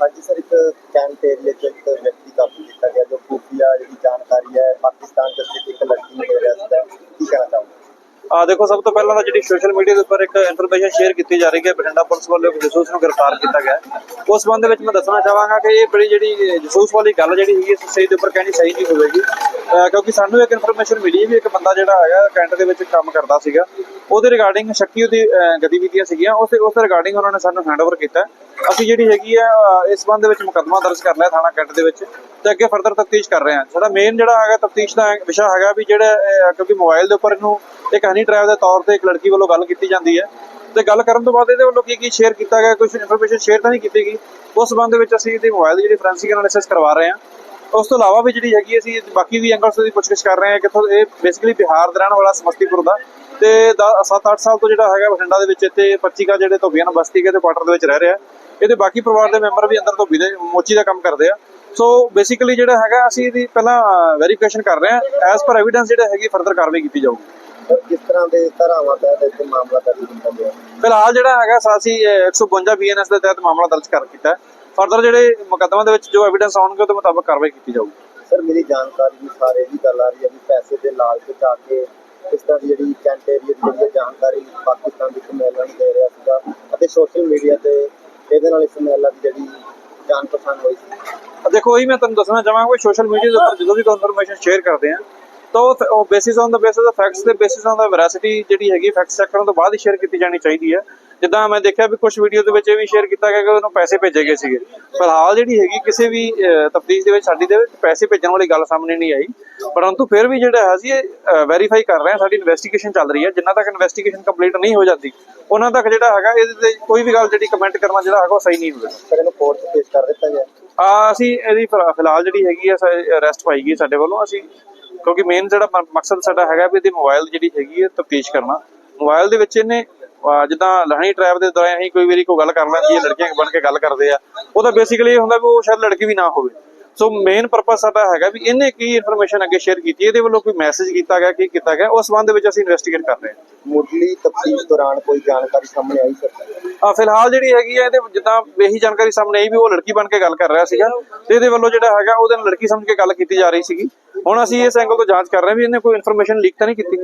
ਹਾਂਜੀ ਸਰ, ਇੱਕ cantt area ਚ ਵਿਅਕਤੀ ਕਾਬੂ ਕੀਤਾ ਗਿਆ ਜੋ ਖੂਫੀਆ ਜਿਹੜੀ ਜਾਣਕਾਰੀ ਹੈ, ਪਾਕਿਸਤਾਨ ਚ ਸਥਿਤ ਇੱਕ ਲੜਕੀ ਨੂੰ ਦੇ ਰਿਹਾ ਸੀਗਾ ਕੀ ਕਹਿਣਾ ਚਾਹੋਗੇ? ਆ ਦੇਖੋ, ਸਭ ਤੋਂ ਪਹਿਲਾਂ ਤਾਂ ਜਿਹੜੀ ਸੋਸ਼ਲ ਮੀਡੀਆ ਦੇ ਉੱਪਰ ਇੱਕ ਇਨਫੋਰਮੇਸ਼ਨ ਸ਼ੇਅਰ ਕੀਤੀ ਜਾ ਰਹੀ ਹੈ, ਬਠਿੰਡਾ ਪੁਲਿਸ ਵੱਲੋਂ ਇੱਕ ਜਸੂਸ ਨੂੰ ਗ੍ਰਿਫਤਾਰ ਕੀਤਾ ਗਿਆ ਉਸ ਸੰਬੰਧ ਵਿੱਚ ਮੈਂ ਦੱਸਣਾ ਚਾਹਾਂਗਾ ਕਿ ਇਹ ਬੜੀ ਜਿਹੜੀ ਜਸੂਸ ਵਾਲੀ ਗੱਲ ਜਿਹੜੀ ਹੈਗੀ ਸਹੀ ਦੇ ਉੱਪਰ ਕਹਿਣੀ ਸਹੀ ਨਹੀਂ ਹੋਵੇਗੀ। ਕਿਉਂਕਿ ਸਾਨੂੰ ਇੱਕ ਇਨਫੋਰਮੇਸ਼ਨ ਮਿਲੀ ਵੀ ਇੱਕ ਬੰਦਾ ਜਿਹੜਾ ਹੈਗਾ, ਕੈਂਟ ਦੇ ਵਿੱਚ ਕੰਮ ਕਰਦਾ ਸੀਗਾ। ਉਹਦੇ ਰਿਗਾਰਡਿੰਗ ਸ਼ੱਕੀ ਉਹਦੀ ਗਤੀਵਿਧੀਆਂ ਸੀਗੀਆਂ। ਉਸ ਉਸ ਰਿਗਾਰਡਿੰਗ ਉਹਨਾਂ ਨੇ ਸਾਨੂੰ ਹੈਂਡਓਵਰ ਕੀਤਾ। ਅਸੀਂ ਜਿਹੜੀ ਹੈਗੀ ਆ ਇਸ ਸੰਬੰਧ ਦੇ ਵਿੱਚ ਮੁਕੱਦਮਾ ਦਰਜ ਕਰ ਲਿਆ ਥਾਣਾ ਕੈਂਟ ਦੇ ਵਿੱਚ ਤੇ ਅੱਗੇ ਫਰਦਰ ਤਫਤੀਸ਼ ਕਰ ਰਹੇ ਹਾਂ। ਸਾਡਾ ਮੇਨ ਜਿਹੜਾ ਹੈਗਾ ਤਫਤੀਸ਼ ਦਾ ਵਿਸ਼ਾ ਹੈਗਾ ਵੀ ਜਿਹੜਾ ਕਿਉਂਕਿ ਮੋਬਾਈਲ ਦੇ ਉੱਪਰ ਇਹਨੂੰ ਇੱਕ ਹਨੀ ਟ੍ਰੈਪ ਦੇ ਤੌਰ ਤੇ ਇੱਕ ਲੜਕੀ ਵੱਲੋਂ ਗੱਲ ਕੀਤੀ ਜਾਂਦੀ ਹੈ। ਤੇ ਗੱਲ ਕਰਨ ਤੋਂ ਬਾਅਦ ਇਹਦੇ ਵੱਲੋਂ ਕੀ ਕੀ ਸ਼ੇਅਰ ਕੀਤਾ ਗਿਆ? ਕੁਝ ਇਨਫੋਰਮੇਸ਼ਨ ਸ਼ੇਅਰ ਤਾਂ ਨਹੀਂ ਕੀਤੀ ਗਈ। ਉਸ ਸੰਬੰਧ ਦੇ ਵਿੱਚ ਅਸੀਂ ਇਹਦੇ ਮੋਬਾਈਲ ਦੀ ਜਿਹੜੀ ਫੋਰੈਂਸਿਕ ਐਨਾਲਿਸਿਸ ਕਰਵਾ ਰਹੇ ਹਾਂ। ਉਸ ਤੋਂ ਇਲਾਵਾ ਵੀ ਜਿਹੜੀ ਹੈਗੀ ਅਸੀਂ ਬਾਕੀ ਵੀ ਐਂਗਲਸ ਦੀ ਪੁੱਛਗਿੱਛ ਕਰ ਰਹੇ ਹਾਂ ਕਿਥੋਂ ਇਹ ਬੇਸਿਕਲੀ ਬਿਹਾਰ ਦਾ ਰਹਿਣ ਵਾਲਾ ਸਮਸਤੀਪੁਰ ਦਾ ਤੇ 7-8 ਸਾਲ ਤੋਂ ਜਿਹੜਾ ਹੈਗਾ ਬਠਿੰਡਾ ਦੇ ਵਿੱਚ ਇੱਥੇ 25 ਕਾ ਜਿਹੜੇ ਧੋਬੀਆਂ ਬਸਤੀ ਕੇ ਤੇ ਕੁਆਟਰ ਦੇ ਵਿੱਚ ਰਹਿ ਰਿਹਾ ਇਹਦੇ ਬਾਕੀ ਪਰਿਵਾਰ ਦੇ ਮੈਂਬਰ ਵੀ ਅੰਦਰ ਧੋਬੀ ਦੇ ਮੋਚੀ ਦਾ ਕੰਮ ਕਰਦੇ ਆ। ਸੋ ਬੇਸਿਕਲੀ ਜਿਹੜਾ ਹੈਗਾ ਅਸੀਂ ਇਹਦੀ ਪਹਿਲਾਂ ਵੈਰੀਫਿਕੇਸ਼ਨ ਕਰ ਰਹੇ ਹਾਂ ਐਸ ਪਰ ਐਵੀਡੈਂਸ ਜਿਹੜਾ ਹੈਗੀ ਫਰਦਰ ਕਾਰਵਾਈ ਕੀਤੀ ਜਾਊਗੀ। ਕਿਸ ਤਰ੍ਹਾਂ ਦੇ ਧਾਰਾਵਾਂ ਤਹਿਤ ਇੱਥੇ ਮਾਮਲਾ ਦਰਜ ਕੀਤਾ ਗਿਆ? ਫਿਲਹਾਲ ਜਿਹੜਾ ਹੈਗਾ ਸਾ- ਅਸੀਂ ਅਹ, 152 ਬੀਐਨਐਸ ਦੇ ਤਹਿਤ ਮਾਮਲਾ ਦਰਜ ਕਰ ਕੀਤਾ ਫਰਦਰ ਜਿਹੜੇ ਮੁਕੱਦਮਾ ਦੇ ਵਿੱਚ ਜੋ ਐਵੀਡੈਂਸ ਆਉਣਗੇ ਉਹਦੇ ਮੁਤਾਬਕ ਕਾਰਵਾਈ ਕੀਤੀ ਜਾਊਗੀ। ਸਰ ਮੇਰੀ ਜਾਣਕਾਰੀ ਦੀ ਸਾਰੇ ਵੀ ਗੱਲ ਆ ਰਹੀ ਹੈ ਵੀ ਪੈਸੇ ਦੇ ਲਾਲਚ ਚ ਆ ਕੇ ਇਸ ਤਰ੍ਹਾਂ ਦੀ ਜਿਹੜੀ ਕੈਂਟ ਏਰੀਆ ਦੀ ਜਾਣਕਾਰੀ ਪਾਕਿਸਤਾਨ ਦੀ ਮਹਿਲਾ ਨੂੰ ਦੇ ਰਿਹਾ ਸੀਗਾ ਅਤੇ ਸੋਸ਼ਲ ਮੀਡੀਆ ਤੇ ਇਹਦੇ ਨਾਲ ਇਸ ਮਹਿਲਾ ਦੀ ਜਿਹੜੀ ਜਾਣ ਪਛਾਣ ਹੋਈ ਸੀ। ਦੇਖੋ ਉਹੀ ਮੈਂ ਤੁਹਾਨੂੰ ਦੱਸਣਾ ਚਾਹਾਂਗਾ ਕਿ ਸੋਸ਼ਲ ਮੀਡੀਆ ਦੇ ਉੱਪਰ ਜਦੋਂ ਵੀ ਕੋਈ ਇਨਫੋਰਮੇਸ਼ਨ ਸ਼ੇਅਰ ਕਰਦੇ ਆ ਤਾਂ ਉਹ ਬੇਸਿਸ ਔਨ ਦਾ ਬੇਸਿਸ ਆਫ ਫੈਕਟਸ ਦੇ ਬੇਸਿਸ ਔਨ ਦਾ ਵੈਰਾਸਿਟੀ ਜਿਹੜੀ ਹੈਗੀ ਫੈਕਟ ਚੈੱਕ ਕਰਨ ਤੋਂ ਬਾਅਦ ਹੀ ਸ਼ੇਅਰ ਕੀਤੀ ਜਾਣੀ ਚਾਹੀਦੀ ਹੈ। ਜਿੱਦਾਂ ਮੈਂ ਦੇਖਿਆ ਵੀ ਕੁਝ ਵੀਡੀਓ ਦੇ ਵਿੱਚ ਇਹ ਵੀ ਸ਼ੇਅਰ ਕੀਤਾ ਗਿਆ ਕਿ ਉਹਨੂੰ ਪੈਸੇ ਭੇਜੇ ਗਏ ਸੀਗੇ। ਫਿਲਹਾਲ ਜਿਹੜੀ ਹੈਗੀ ਕਿਸੇ ਵੀ ਤਫਤੀਸ਼ ਦੇ ਵਿੱਚ ਸਾਡੀ ਦੇ ਵਿੱਚ ਪੈਸੇ ਭੇਜਣ ਵਾਲੀ ਗੱਲ ਸਾਹਮਣੇ ਨਹੀਂ ਆਈ। ਪਰੰਤੂ ਫਿਰ ਵੀ ਜਿਹੜਾ ਹੈ ਅਸੀਂ ਇਹ ਵੈਰੀਫਾਈ ਕਰ ਰਹੇ ਹਾਂ ਸਾਡੀ ਇਨਵੈਸਟੀਗੇਸ਼ਨ ਚੱਲ ਰਹੀ ਹੈ। ਜਿੰਨਾ ਤੱਕ ਇਨਵੈਸਟੀਗੇਸ਼ਨ ਕੰਪਲੀਟ ਨਹੀਂ ਹੋ ਜਾਂਦੀ ਉਹਨਾਂ ਤੱਕ ਜਿਹੜਾ ਹੈਗਾ ਇਹਦੇ ਤੇ ਕੋਈ ਵੀ ਗੱਲ ਜਿਹੜੀ ਕਮੈਂਟ ਕਰਨਾ ਜਿਹੜਾ ਹੈਗਾ ਉਹ ਸਹੀ ਨਹੀਂ ਹੋਵੇਗਾ ਸਰ ਇਹਨੂੰ ਕੋਰਟ 'ਚ ਪੇਸ਼ ਕਰ ਦਿੱਤਾ ਗਿਆ। ਆ ਅਸੀਂ ਇਹਦੀ ਫਿਲ- ਫਿਲਹਾਲ ਜਿਹੜੀ ਹੈਗੀ ਆ ਅਰੈਸਟ ਪਾਈ ਗਈ ਸਾਡੇ ਵੱਲੋਂ। ਅਸੀਂ ਕਿਉਂਕਿ ਮੇਨ ਜਿਹੜਾ ਮਕਸਦ ਸਾਡਾ ਹੈਗਾ ਵੀ ਇਹਦੀ ਮੋਬਾਈਲ ਜਿਹੜੀ ਹੈਗੀ ਹੈ ਤਫਤੀਸ਼ ਕਰਨਾ। ਮੋਬਾਈਲ ਦੇ ਵਿੱਚ ਇਹਨੇ ਜਿੱਦਾਂ ਲਹਣੀ ਟ੍ਰੈਪ ਦੇ ਦੌਰਾਨ ਅਸੀਂ ਕੋਈ ਵਾਰੀ ਕੋਈ ਗੱਲ ਕਰ ਲੈਂਦੀ ਹੈ ਲੜਕੀਆਂ ਬਣ ਕੇ ਗੱਲ ਕਰਦੇ ਆ ਉਹਦਾ ਬੇਸਿਕਲੀ ਇਹ ਹੁੰਦਾ ਵੀ ਉਹ ਸ਼ਾਇਦ ਲੜਕੀ ਵੀ ਨਾ ਹੋਵੇ। ਸੋ ਮੇਨ ਪਰਪਸ ਸਾਡਾ ਹੈਗਾ ਵੀ ਇਹਨੇ ਕੀ ਇਨਫੋਰਮੇਸ਼ਨ ਅੱਗੇ ਸ਼ੇਅਰ ਕੀਤੀ ਇਹਦੇ ਵੱਲੋਂ ਕੋਈ ਮੈਸੇਜ ਕੀਤਾ ਗਿਆ ਕੀ ਕੀਤਾ ਗਿਆ ਉਸ ਸੰਬੰਧ ਵਿੱਚ ਅਸੀਂ ਇਨਵੈਸਟੀਗੇਟ ਕਰ ਰਹੇ ਹਾਂ। ਮੁੱਢਲੀ ਤਫਤੀਸ਼ ਦੌਰਾਨ ਕੋਈ ਜਾਣਕਾਰੀ ਸਾਹਮਣੇ ਆਈ ਸਰ? ਆ ਫਿਲਹਾਲ ਜਿਹੜੀ ਹੈਗੀ ਆ ਇਹਦੇ ਜਿੱਦਾਂ ਇਹੀ ਜਾਣਕਾਰੀ ਸਾਹਮਣੇ ਆਈ ਵੀ ਉਹ ਲੜਕੀ ਬਣ ਕੇ ਗੱਲ ਕਰ ਰਿਹਾ ਸੀਗਾ ਤੇ ਇਹਦੇ ਵੱਲੋਂ ਜਿਹੜਾ ਹੈਗਾ ਉਹਦੇ ਨਾਲ ਲੜਕੀ ਸਮਝ ਕੇ ਗੱਲ ਕੀਤੀ ਜਾ ਰਹੀ ਸੀਗੀ। ਹੁਣ ਅਸੀਂ ਇਸ ਐਂਗਲ ਤੋਂ ਜਾਂਚ ਕਰ ਰਹੇ ਹਾਂ ਵੀ ਇਹਨੇ ਕੋਈ ਇਨਫੋਰਮੇਸ਼ਨ ਲੀਕ ਤਾਂ ਨਹੀਂ ਕੀਤੀ।